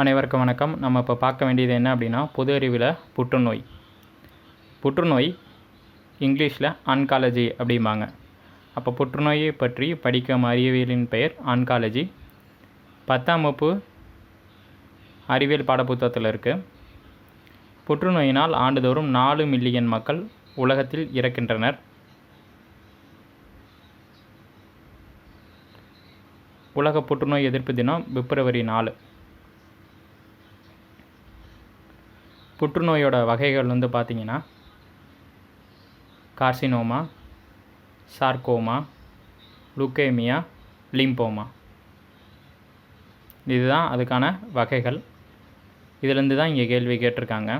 அனைவருக்கும் வணக்கம். நம்ம இப்போ பார்க்க வேண்டியது என்ன அப்படின்னா பொது அறிவில் புற்றுநோய். புற்றுநோய் இங்கிலீஷில் ஆன்காலஜி அப்படிம்பாங்க. அப்போ புற்றுநோயை பற்றி படிக்கும் அறிவியலின் பெயர் ஆன்காலஜி பத்தாம் வகுப்பு அறிவியல் பாடப்புத்தகத்தில் இருக்குது புற்றுநோயினால் ஆண்டுதோறும் நாலு மில்லியன் மக்கள் உலகத்தில் இறக்கின்றனர். உலக புற்றுநோய் எதிர்ப்பு தினம் பிப்ரவரி நாலு. புற்றுநோயோட வகைகள் வந்து பார்த்திங்கன்னா கார்சினோமா சார்கோமா லுக்கேமியா லிம்போமா. இதுதான் அதுக்கான வகைகள். இதிலேருந்து தான் இங்கே கேள்வி கேட்டிருக்காங்க.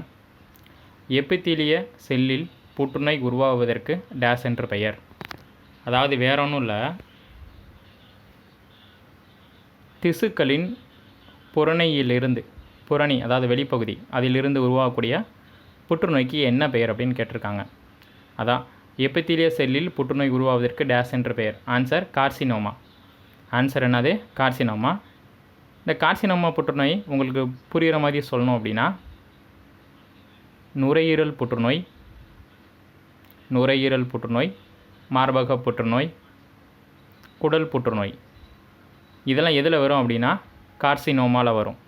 எபித்தீலிய செல்லில் புற்றுநோய் உருவாவதற்கு டேஸ் என்று பெயர். அதாவது வேற ஒன்றும் இல்லை. திசுக்களின் புறணையிலிருந்து புறணி அதாவது வெளிப்பகுதி அதிலிருந்து உருவாகக்கூடிய புற்றுநோய்க்கு என்ன பெயர் அப்படின்னு கேட்டிருக்காங்க. அதான் எபித்தீலிய செல்லில் புற்றுநோய் உருவாவதற்கு டேஸ் என்ற பெயர். ஆன்சர் கார்சினோமா ஆன்சர் என்னது? கார்சினோமா இந்த கார்சினோமா புற்றுநோய் உங்களுக்கு புரிகிற மாதிரி சொல்லணும் அப்படின்னா நுரையீரல் புற்றுநோய் நுரையீரல் புற்றுநோய் மார்பக புற்றுநோய் குடல் புற்றுநோய். இதெல்லாம் எதில் வரும் அப்படின்னா கார்சினோமாவில் வரும்.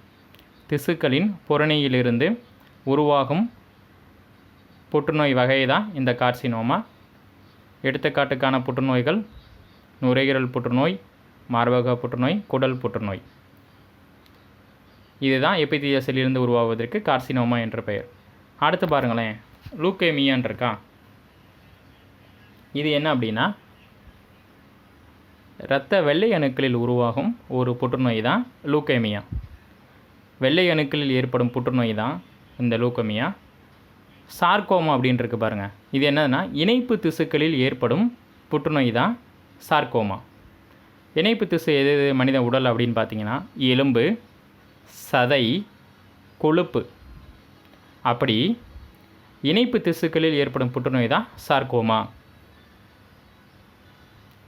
திசுக்களின் புறணியிலிருந்து உருவாகும் புற்றுநோய் வகை தான் இந்த கார்சினோமா. எடுத்துக்காட்டுக்கான புற்றுநோய்கள் நுரையீரல் புற்றுநோய் மார்பக புற்றுநோய் குடல் புற்றுநோய். இதுதான் எபித்திய செல்லிலிருந்து உருவாவதற்கு கார்சினோமா என்ற பெயர். அடுத்து பாருங்களேன் லூக்கேமியான் இருக்கா? இது என்ன அப்படின்னா இரத்த வெள்ளை அணுக்களில் உருவாகும் ஒரு புற்றுநோய் தான் லூக்கேமியா. வெள்ளை அணுக்களில் ஏற்படும் புற்றுநோய் தான் இந்த லூக்கமியா சார்கோமா அப்படின்னு இருக்கு பாருங்கள் இது என்னதுன்னா இணைப்பு திசுக்களில் ஏற்படும் புற்றுநோய் தான் சார்கோமா இணைப்பு திசு எது எது மனித உடல் அப்படின்னு பார்த்தீங்கன்னா எலும்பு சதை கொழுப்பு. அப்படி இணைப்பு திசுக்களில் ஏற்படும் புற்றுநோய் தான் சார்கோமா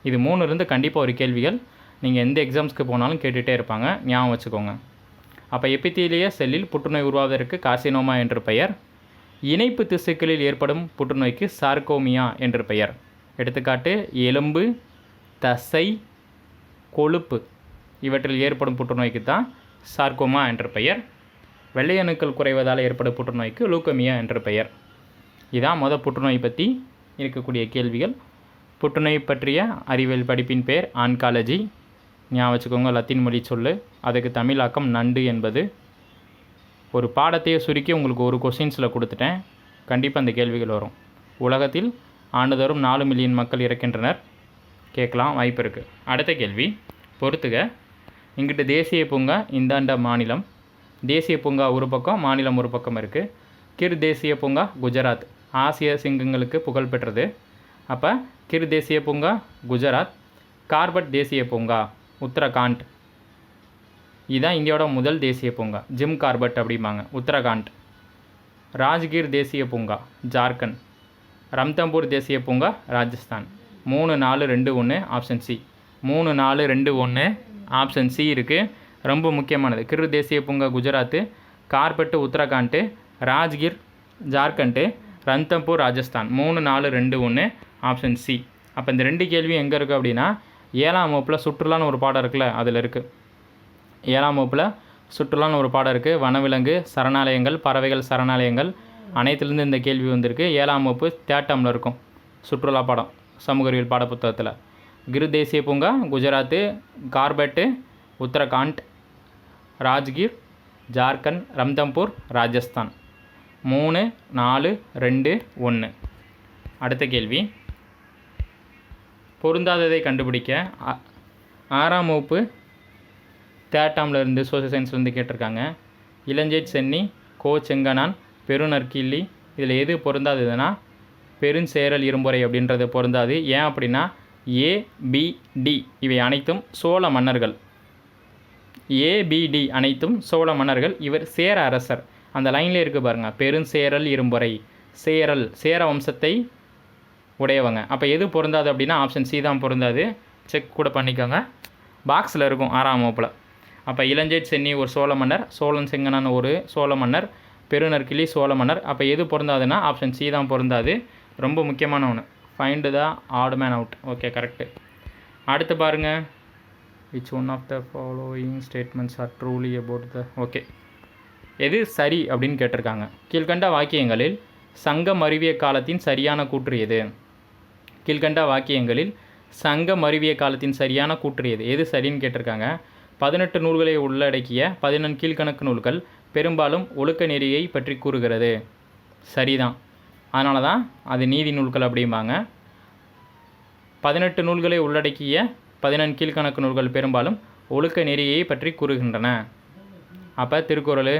இது மூணு இருந்து கண்டிப்பாக ஒரு கேள்விகள். நீங்கள் எந்த எக்ஸாம்ஸ்க்கு போனாலும் கேட்டுகிட்டே இருப்பாங்க. ஞாபகம் வச்சுக்கோங்க. அப்போ எபித்தீலிய செல்லில் புற்றுநோய் உருவாவதற்கு காசினோமா என்று பெயர். இணைப்பு திசுக்களில் ஏற்படும் புற்றுநோய்க்கு சார்கோமியா என்று பெயர். எடுத்துக்காட்டு எலும்பு தசை கொழுப்பு இவற்றில் ஏற்படும் புற்றுநோய்க்கு தான் சார்கோமா என்ற பெயர். வெள்ளை அணுக்கள் குறைவதால் ஏற்படும் புற்றுநோய்க்கு லூக்கமியா என்ற பெயர். இதான் மொதல் புற்றுநோய் பற்றி இருக்கக்கூடிய கேள்விகள். புற்றுநோய் பற்றிய அறிவியல் படிப்பின் பெயர் ஆன்காலஜி. ஞாபகம் வச்சுக்கோங்க லத்தீன் மொழி சொல்லு. அதுக்கு தமிழாக்கம் நண்டு என்பது. ஒரு பாடத்தையே சுருக்கி உங்களுக்கு ஒரு கொஸ்டின்ஸில் கொடுத்துட்டேன். கண்டிப்பாக அந்த கேள்விகள் வரும். உலகத்தில் ஆண்டுதோறும் நாலு மில்லியன் மக்கள் இறக்கின்றனர். கேட்கலாம் வாய்ப்பு இருக்குது அடுத்த கேள்வி. பொறுத்துக. இங்கிட்டு தேசிய பூங்கா இந்தாண்ட மாநிலம். தேசிய பூங்கா ஒரு பக்கம் மாநிலம் ஒரு பக்கம் இருக்குது கிர் தேசிய பூங்கா குஜராத். ஆசிய சிங்கங்களுக்கு புகழ்பெற்றது அப்போ கிர் தேசிய பூங்கா குஜராத். கார்பட் தேசிய பூங்கா. உத்தரகாண்ட். இதுதான் இந்தியாவோட முதல் தேசிய பூங்கா. ஜிம் கார்பட் அப்படிம்பாங்க. உத்தரகாண்ட். ராஜ்கீர் தேசிய பூங்கா. ஜார்க்கண்ட். ரம்தம்பூர் தேசிய பூங்கா ராஜஸ்தான். மூணு நாலு ரெண்டு ஒன்று ஆப்ஷன் சி. மூணு நாலு ரெண்டு ஒன்று ஆப்ஷன் சி இருக்குது ரொம்ப முக்கியமானது. கிரு தேசிய பூங்கா குஜராத்து. கார்பெட்டு உத்தரகாண்ட்டு ராஜ்கிர் ஜார்க்கண்ட்டு ரந்தம்பூர் ராஜஸ்தான். மூணு நாலு ரெண்டு ஒன்று ஆப்ஷன் சி. அப்போ இந்த ரெண்டு கேள்வியும் எங்கே இருக்குது அப்படின்னா ஏழாம் வகுப்பில் சுற்றுலான்னு ஒரு பாடம் இருக்குல்ல அதில் இருக்குது ஏழாம் வகுப்பில் சுற்றுலான்னு ஒரு பாடம் இருக்குது வனவிலங்கு சரணாலயங்கள் பறவைகள் சரணாலயங்கள் அனைத்துலேருந்து இந்த கேள்வி வந்திருக்கு. ஏழாம் வகுப்பு தேட்டமில் இருக்கும் சுற்றுலா பாடம் சமூக அறிவியல் பாடப்புத்தகத்தில் கிரு தேசிய பூங்கா குஜராத்து கார்பெட்டு உத்தரகாண்ட் ராஜ்கீர் ஜார்க்கண்ட் ரம்தம்பூர் ராஜஸ்தான். மூணு நாலு ரெண்டு ஒன்று அடுத்த கேள்வி. பொருந்தாததை கண்டுபிடிக்க ஆறாம் வகுப்பு தேட்டாமில் இருந்து சோசியல் சயின்ஸ்லேருந்து கேட்டிருக்காங்க. இளஞ்சேட் சென்னி கோ செங்கனான் பெருநற்கிள்ளி. இதில் எது பொருந்தாததுன்னா பெருஞ்சேரல் இரும்புரை அப்படின்றது பொருந்தாது. ஏன் அப்படின்னா ஏபிடி இவை அனைத்தும் சோழ மன்னர்கள். ஏபிடி அனைத்தும் சோழ மன்னர்கள். இவர் சேர அரசர். அந்த லைனில் இருக்குது பாருங்கள் பெருஞ்சேரல் இரும்புரை. சேரல் சேர வம்சத்தை உடையவங்க. அப்போ எது பொருந்தாது அப்படின்னா ஆப்ஷன் சி தான் பொருந்தாது. செக் கூட பண்ணிக்கோங்க. பாக்ஸில் இருக்கும் ஆறாம் வகுப்பில். அப்போ இளஞ்சேட் சென்னி ஒரு சோழ மன்னர் சோழன் செங்கனான ஒரு சோழ மன்னர் பெருநற்கிளி சோழ மன்னர். அப்போ எது பொருந்தாதுன்னா ஆப்ஷன் சி தான் பொருந்தாது. ரொம்ப முக்கியமான ஒன்று ஃபைண்டு தான் ஆடு மேன் அவுட் ஓகே கரெக்டு அடுத்து பாருங்கள் which one of the following statements are truly about the okay எது சரி அப்படின்னு கேட்டிருக்காங்க. கீழ்கண்ட வாக்கியங்களில் சங்கம் அறிவிய காலத்தின் சரியான கூற்று எது? கீழ்கண்ட வாக்கியங்களில் சங்கம் அறிவிய காலத்தின் சரியான கூற்று எது? எது சரின்னு கேட்டிருக்காங்க. பதினெட்டு நூல்களை உள்ளடக்கிய பதினெண் கீழ்கணக்கு நூல்கள் பெரும்பாலும் ஒழுக்க நெறியை பற்றி கூறுகிறது. சரிதான். அதனால தான் அது நீதி நூல்கள் அப்படிம்பாங்க. பதினெட்டு நூல்களை உள்ளடக்கிய பதினெண் கீழ்கணக்கு நூல்கள் பெரும்பாலும் ஒழுக்க நெறியை பற்றி கூறுகின்றன. அப்போ திருக்குறள்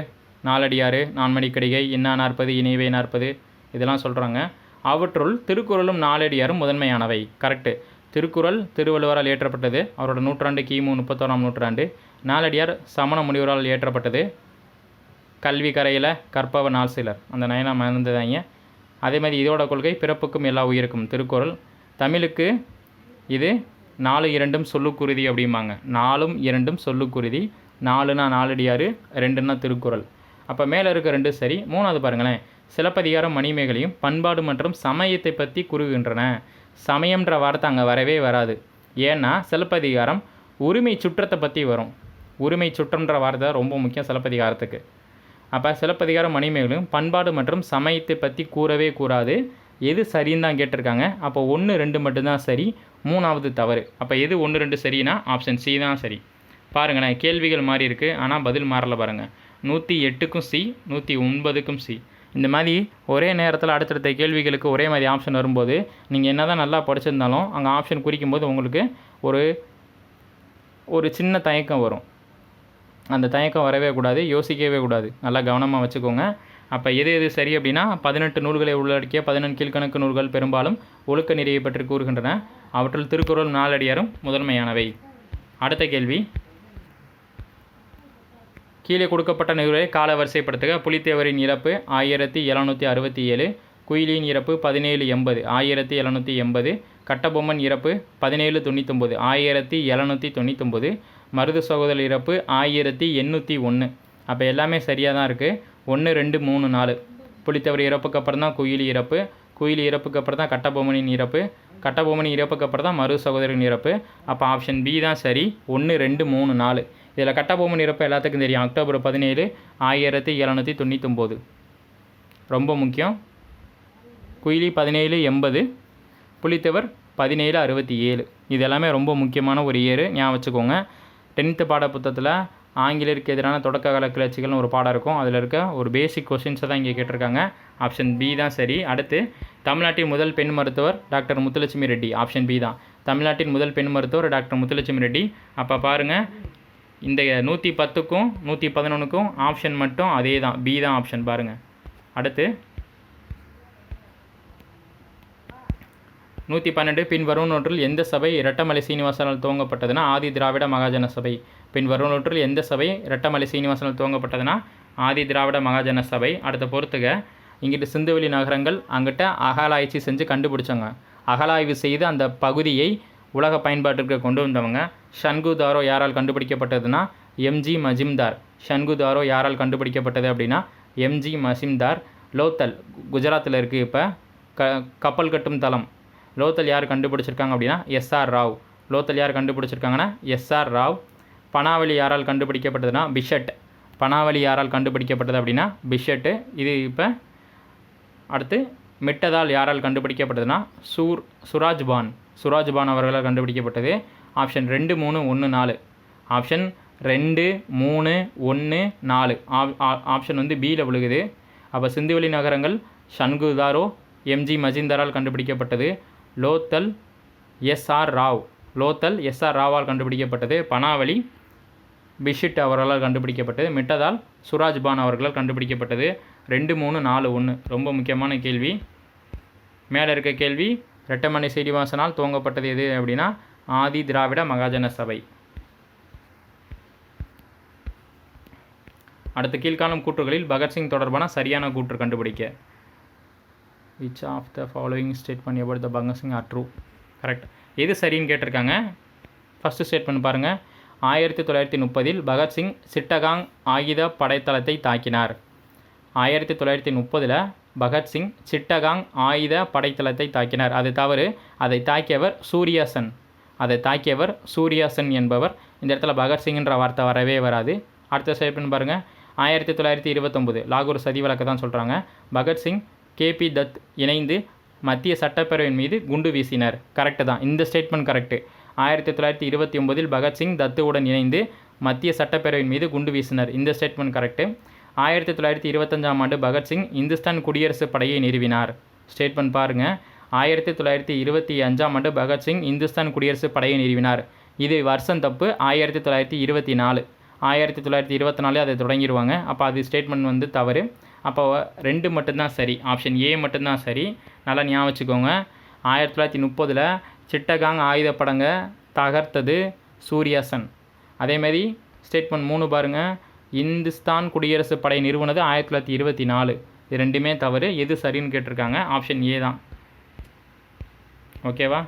நாலடியாறு நான்மணிக்கடிகை இன்னா நாற்பது இணைவை நாற்பது இதெல்லாம் சொல்கிறாங்க அவற்றுள் திருக்குறளும் நாலடியாரும் முதன்மையானவை. கரெக்டு திருக்குறள் திருவள்ளுவரால் இயற்றப்பட்டது. அவரோட நூற்றாண்டு கிமு முப்பத்தோராம் நூற்றாண்டு. நாலடியார் சமண முனிவரால் இயற்றப்பட்டது. கல்வி கரையில் கற்பவ நாள் சிலர். அந்த நயனா மறந்துதாங்க அதே மாதிரி இதோட கொள்கை பிறப்புக்கும் எல்லா உயிருக்கும். திருக்குறள். தமிழுக்கு இது நாலு இரண்டும் சொல்லுக்குருதி அப்படிம்பாங்க. நாலும் இரண்டும் சொல்லுக்குருதி. நாலுனா நாலடியாறு ரெண்டுன்னா திருக்குறள். அப்போ மேலே இருக்க ரெண்டு சரி. மூணாவது பாருங்களேன். சிலப்பதிகாரம் மணிமேகலையும் பண்பாடு மற்றும் சமயத்தை பற்றி கூறுகின்றன. சமயம்ன்ற வார்த்தை அங்கே வரவே வராது. ஏன்னா சிலப்பதிகாரம் உரிமை சுற்றத்தை பற்றி வரும். உரிமை சுற்றம்ன்ற வார்த்தை ரொம்ப முக்கியம் சிலப்பதிகாரத்துக்கு. அப்போ சிலப்பதிகாரம் மணிமேகலையும் பண்பாடு மற்றும் சமயத்தை பற்றி கூறவே கூறாது. எது சரின்னு தான் கேட்டிருக்காங்க. அப்போ ஒன்று ரெண்டு மட்டும்தான் சரி. மூணாவது தவறு. அப்போ எது ஒன்று ரெண்டு சரினா ஆப்ஷன் சி தான் சரி. பாருங்களேன் கேள்விகள் மாறி இருக்குது ஆனால் பதில் மாறல பாருங்கள் நூற்றி எட்டுக்கும் சி நூற்றி ஒன்பதுக்கும் சி இந்த மாதிரி ஒரே நேரத்தில் அடுத்தடுத்த கேள்விகளுக்கு ஒரே மாதிரி ஆப்ஷன் வரும்போது நீங்கள் என்ன தான் நல்லா படிச்சிருந்தாலும் அங்கே ஆப்ஷன் குறிக்கும்போது உங்களுக்கு ஒரு ஒரு சின்ன தயக்கம் வரும். அந்த தயக்கம் வரவே கூடாது யோசிக்கவே கூடாது. நல்லா கவனமாக வச்சுக்கோங்க. அப்போ எது எது சரி அப்படின்னா பதினெட்டு நூல்களை உள்ளடக்கிய பதினெண்டு கீழ்கணக்கு நூல்கள் பெரும்பாலும் ஒழுக்க நெறியை பற்றி கூறுகின்றன. அவற்றில் திருக்குறள் நாலடியாரும் முதன்மையானவை. அடுத்த கேள்வி. கீழே கொடுக்கப்பட்ட நிகழ்வை கால வரிசைப்படுத்துக புலித்தேவரின் இறப்பு ஆயிரத்தி எழுநூற்றி அறுபத்தி ஏழு. குயிலியின் இறப்பு பதினேழு எண்பது. ஆயிரத்தி எழுநூற்றி எண்பது. கட்டபொம்மன் இறப்பு பதினேழு தொண்ணூத்தொம்பது. ஆயிரத்தி எழுநூற்றி தொண்ணூத்தொம்பது. மருது சகோதரர் இறப்பு ஆயிரத்தி எண்ணூற்றி ஒன்று. அப்போ எல்லாமே சரியாக தான் இருக்குது ஒன்று ரெண்டு மூணு நாலு. புளித்தவர் இறப்புக்கு அப்புறம் தான் குயிலி இறப்பு. குயிலி இறப்புக்கு அப்புறம் தான் கட்டபொம்மனின் இறப்பு. கட்டபொம்மனின் இறப்புக்கு அப்புறம் தான் மருது சகோதரின் இறப்பு. அப்போ ஆப்ஷன் பி தான் சரி. ஒன்று ரெண்டு மூணு நாலு. இதில் கட்டபொம்மன் இறப்பு எல்லாத்துக்கும் தெரியும். அக்டோபர் பதினேழு ஆயிரத்தி எழுநூற்றி தொண்ணூத்தொம்போது. ரொம்ப முக்கியம். குயிலி பதினேழு எண்பது புலித்தவர் பதினேழு அறுபத்தி ஏழு இது எல்லாமே ரொம்ப முக்கியமான ஒரு இயர். ஞாபகம் வச்சுக்கோங்க. டென்த்து பாட புத்தகத்தில் ஆங்கிலேயருக்கு எதிரான தொடக்க கால கிளர்ச்சிகள்னு ஒரு பாடம் இருக்கும். அதில் இருக்க ஒரு பேசிக் கொஷின்ஸை தான் இங்கே கேட்டிருக்காங்க. ஆப்ஷன் பி தான் சரி. அடுத்து தமிழ்நாட்டின் முதல் பெண் மருத்துவர் doctor Muthulakshmi Reddy. Option B தான். தமிழ்நாட்டின் முதல் பெண் மருத்துவர் டாக்டர் முத்துலட்சுமி ரெட்டி. அப்போ பாருங்கள் இந்த நூற்றி பத்துக்கும் நூற்றி பதினொன்றுக்கும் ஆப்ஷன் மட்டும் அதே தான் பி தான் ஆப்ஷன் பாருங்கள் அடுத்து நூற்றி பன்னெண்டு பின் வரும் நூற்றில் எந்த சபை இரட்டமலை சீனிவாசனால் துவங்கப்பட்டதுன்னா ஆதி திராவிட மகாஜன சபை. பின் வரும் நூற்றில் எந்த சபை இரட்டமலை சீனிவாசனால் துவங்கப்பட்டதுன்னா ஆதி திராவிட மகாஜன சபை. அடுத்த பொறுத்துக இங்கிட்டு சிந்துவெளி நகரங்கள் அங்கிட்ட அகலாய்ச்சி செஞ்சு கண்டுபிடிச்சாங்க. அகலாய்வு செய்து அந்த பகுதியை உலக பயன்பாட்டிற்கு கொண்டு வந்தவங்க. ஷன்குதாரோ யாரால் கண்டுபிடிக்கப்பட்டதுன்னா எம்ஜி மஜிம்தார். ஷன்குதாரோ யாரால் கண்டுபிடிக்கப்பட்டது அப்படின்னா எம்ஜி மசிம்தார் லோத்தல் குஜராத்தில் இருக்குது இப்போ. க கப்பல் கட்டும் தளம். லோத்தல் யார் கண்டுபிடிச்சிருக்காங்க அப்படின்னா எஸ்ஆர் ராவ். லோத்தல் யார் கண்டுபிடிச்சிருக்காங்கன்னா எஸ்ஆர் ராவ். பனாவலி யாரால் கண்டுபிடிக்கப்பட்டதுன்னா பிஷட். பனாவலி யாரால் கண்டுபிடிக்கப்பட்டது அப்படின்னா பிஷட்டு இது இப்போ அடுத்து மிட்டதால் யாரால் கண்டுபிடிக்கப்பட்டதுன்னா சூர் சுராஜ்பான். சுராஜ்பான் அவர்களால் கண்டுபிடிக்கப்பட்டது. ஆப்ஷன் ரெண்டு மூணு ஒன்று நாலு. ஆப்ஷன் ரெண்டு மூணு ஒன்று நாலு. ஆப்ஷன் வந்து பியில் விழுகுது. அப்போ சிந்துவெளி நகரங்கள் ஷன்குதாரோ எம்ஜி மஜிந்தரால் கண்டுபிடிக்கப்பட்டது. Lothal S R Rao. Lothal S R Rawal கண்டுபிடிக்கப்பட்டது. பனாவலி பிஷிட் அவர்களால் கண்டுபிடிக்கப்பட்டது. மிட்டதால் சுராஜ்பான் அவர்களால் கண்டுபிடிக்கப்பட்டது. ரெண்டு மூணு நாலு ஒன்று ரொம்ப முக்கியமான கேள்வி. மேலே இருக்க கேள்வி ரெட்டமணி சீனிவாசனால் துவங்கப்பட்டது எது அப்படின்னா ஆதி திராவிட மகாஜன சபை. அடுத்த கீழ்காணும் கூற்றுகளில் பகத்சிங் தொடர்பான சரியான கூற்று கண்டுபிடிக்க. Which of the following statement about the Bhagat Singh are true correct எது சரின்னு கேட்டிருக்காங்க? ஃபஸ்ட்டு ஸ்டேட்மெண்ட் பாருங்கள் ஆயிரத்தி தொள்ளாயிரத்தி முப்பதில் பகத்சிங் சிட்டகாங் ஆயுத படைத்தளத்தை தாக்கினார். ஆயிரத்தி தொள்ளாயிரத்தி முப்பதில் பகத்சிங் சிட்டகாங் ஆயுத படைத்தளத்தை தாக்கினார். அது தவறு. அதை தாக்கியவர் சூர்யாசன். அதை தாக்கியவர் சூர்யாசன் என்பவர். இந்த இடத்துல பகத்சிங்ன்ற வார்த்தை வரவே வராது. அடுத்த ஸ்டேட்மெண்ட் பாருங்கள் ஆயிரத்தி தொள்ளாயிரத்தி இருபத்தொம்போது. லாகூர் சதி வழக்கு தான் சொல்கிறாங்க பகத்சிங் கேபி தத் இணைந்து மத்திய சட்டப்பேரவையின் மீது குண்டு வீசினர். கரெக்டு தான். இந்த ஸ்டேட்மெண்ட் கரெக்டு. ஆயிரத்தி தொள்ளாயிரத்தி இருபத்தி ஒம்போதில் பகத்சிங் தத்துவுடன் இணைந்து மத்திய சட்டப்பேரவையின் மீது குண்டு வீசினர். இந்த ஸ்டேட்மெண்ட் கரெக்டு. ஆயிரத்தி தொள்ளாயிரத்தி இருபத்தஞ்சாம் ஆண்டு பகத்சிங் இந்துஸ்தான் குடியரசுப் படையை நிறுவினார். ஸ்டேட்மெண்ட் பாருங்கள் ஆயிரத்தி தொள்ளாயிரத்தி இருபத்தி அஞ்சாம் ஆண்டு பகத்சிங் இந்துஸ்தான் குடியரசுப் படையை நிறுவினார். இது வருஷம் தப்பு. ஆயிரத்தி தொள்ளாயிரத்தி இருபத்தி நாலு. ஆயிரத்தி தொள்ளாயிரத்தி இருபத்தி நாலு அதை தொடங்கிடுவாங்க அப்போ அது ஸ்டேட்மெண்ட் வந்து தவறு. அப்போ ரெண்டு மட்டும்தான் சரி. ஆப்ஷன் ஏ மட்டும்தான் சரி. நல்லா ஞாபகம் வச்சுக்கோங்க. ஆயிரத்தி தொள்ளாயிரத்தி முப்பதில் சிட்டகாங் ஆயுதப்படங்க தகர்த்தது சூர்யாசன். அதேமாரி ஸ்டேட்மெண்ட் மூணு பாருங்கள் இந்துஸ்தான் குடியரசுப் படை நிறுவனது ஆயிரத்தி தொள்ளாயிரத்தி இருபத்தி நாலு. இது ரெண்டுமே தவறு. எது சரின்னு கேட்டிருக்காங்க. ஆப்ஷன் ஏ தான். ஓகேவா?